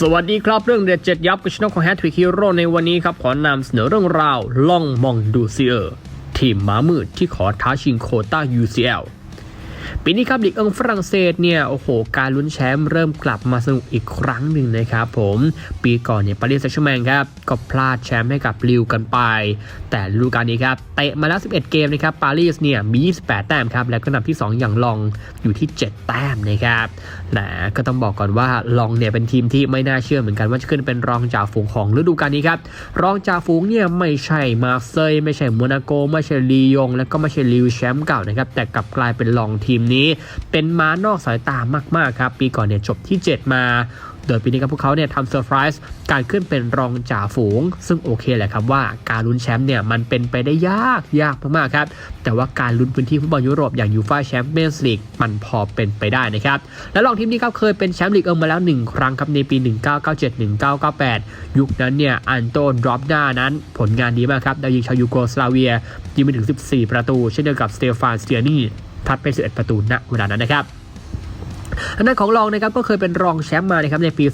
สวัสดีครับเรื่องเด็ดเจ็ดยับกับชนกของแฮททริกฮีโร่ในวันนี้ครับ ขอนำเสนอเรื่องราว ล่องมองดูเซียร์ทีมม้ามืดที่ขอท้าชิงโคต้า UCL ปีนี้ครับลีกเอิงฝรั่งเศสเนี่ยโอ้โหการลุ้นแชมป์เริ่มกลับมาสนุกอีกครั้งหนึ่งนะครับผมปีก่อนเนี่ยปารีสแซงต์แชร์แมงครับก็พลาดแชมป์ให้กับลิวกันไป แต่ฤดูกาลนี้ครับเตะมาแล้ว 11 เกมนะครับปารีสเนี่ยมี 28 แต้มครับแล้วก็นำที่ 2 อย่างลองอยู่ที่ 7 แต้มนะครับและก็ต้องบอกก่อนว่าลองเนี่ยเป็นทีมที่ไม่น่าเชื่อเหมือนกันว่าจะขึ้นเป็นรองจ่าฝูงของฤดูกาลนี้ครับรองจ่าฝูงเนี่ยไม่ใช่มาเซยไม่ใช่โมนาโกไม่ใช่ลียง แล้วก็ไม่ใช่ลิวแชมป์เก่านะครับแต่กลับกลายเป็นรองทีมนี้ เป็นม้านอกสายตามากๆครับ ปีก่อนเนี่ยจบที่ 7 มาโดยปีนี้ครับพวกเขาเนี่ยทำเซอร์ไพรส์การขึ้นเป็นรองจ่าฝูง ซึ่งโอเคแหละครับว่าการลุ้นแชมป์เนี่ยมันเป็นไปได้ยากยากมากๆครับ แต่ว่าการลุ้นพื้นที่ฟุตบอลยุโรปอย่างยูฟ่าแชมเปี้ยนส์ลีกมันพอเป็นไปได้นะครับ และรองทีมนี้ครับเคยเป็นแชมป์ลีกเอิงมาแล้ว 1 ครั้งครับในปี 1997-1998 ยุคนั้นเนี่ยอันโตนดรอปหน้านั้นผลงานดีมากครับดาวยิงชาวยูโกสลาเวียยิงไปถึง 14 ประตู เช่นเดียวกับสเตฟานสเตียนี่ ทัดไป11ประตูณเวลานั้นนะครับ ทางด้านของรองนะครับก็เคยเป็นรองแชมป์มานะครับในปี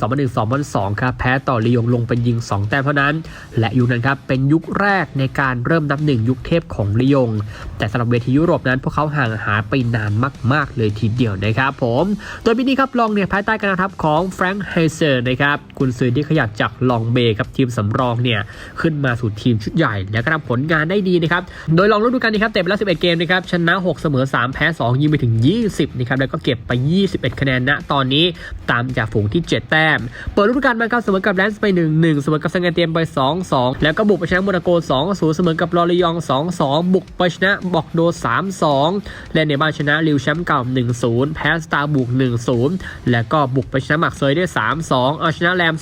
2001-2002 ครับแพ้ต่อลียงลงเป็นยิง 2 แต้มเท่านั้น และยุคนั้นครับเป็นยุคแรกในการเริ่มนับหนึ่งยุคเทพของลียง แต่สำหรับเวทียุโรปนั้น พวกเขาห่างหายไปนานมาก ๆ เลยทีเดียวนะครับผมโดยปีนี้ครับลองเนี่ยภายใต้การนำทัพของแฟรงค์ไฮเซอร์นะครับกุนซือที่ขยับจากลองเบย์ครับทีมสำรองเนี่ยขึ้นมาสู่ทีมชุดใหญ่ และก็ทำผลงานได้ดีนะครับโดยลองฤดูกาลนี้ครับเตะไปแล้ว11 เกมนะครับชนะ 6 เสมอ 3 แพ้ 2 ยิงไปถึง 20นะครับแล้วก็เก็บไป 21คะแนนณตอนนี้ตามจากฝูงที่ 7 แต้ม เปิดฤดูกาลมาครับเสมอกับแลนส์ไป 1-1 เสมอกับซังเกเตียมไป 2-2 แล้วก็บุกไปชนะโมนาโก 2-0 เสมอกับลอริยอง 2-2 บุกไปชนะบอกโด 3-2 และในบ้านชนะลิวแชมป์เก่า 1-0 แพ้สตาร์บุก 1-0 แล้วก็บุกไปชนะหมักเซยได้ 3-2 เอาชนะแรม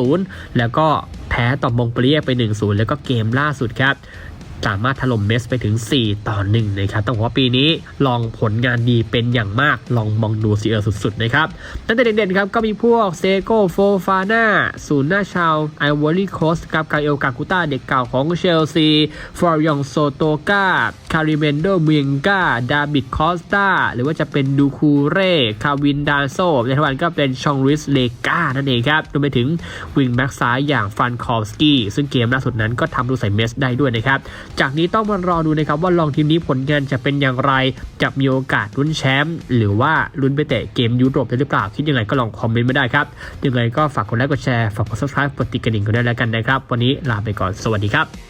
2-0 แล้วก็แพ้ต่อมงเปรียไป 1-0 แล้วก็เกมล่าสุดครับ สามารถถล่มเมสไปถึง 4 ต่อ 1 นะครับ ต้องบอกว่าปีนี้ลองผลงานดีเป็นอย่างมาก ลองมองดูซีเออร์สุดๆ นะครับตั้งแต่เด่นๆ ครับ ก็มีพวกเซโกโฟฟาน่าศูนย์หน้าชาวไอวอรี่โคสกับกาเอลกากูต้าเด็กเก่าของเชลซีฟอร์ยองโซโตกาคาริเมนโดเมียงกาดาบิดคอสตาหรือว่าจะเป็นดูคูเร่คาวินดาโซในทวันก็เป็นชองริสเลกานั่นเองครับรวมไปถึงวิงแบ็กซ้ายอย่างฟันคอฟสกี้ซึ่งเกมล่าสุดนั้นก็ทำดูใส่เมสได้ด้วยนะครับจากนี้ต้องมารอดูนะครับว่าลองทีมนี้ผลงานจะเป็นอย่างไร จะมีโอกาสลุ้นแชมป์หรือว่าลุ้นไปเตะเกมยุโรปได้หรือเปล่า คิดยังไงก็ลองคอมเมนต์มาได้ครับ ยังไงก็ฝากกดไลค์กดแชร์ ฝากกดซับสไครป์กดติดกระดิ่งกันด้วยแล้วกันนะครับ วันนี้ลาไปก่อน สวัสดีครับ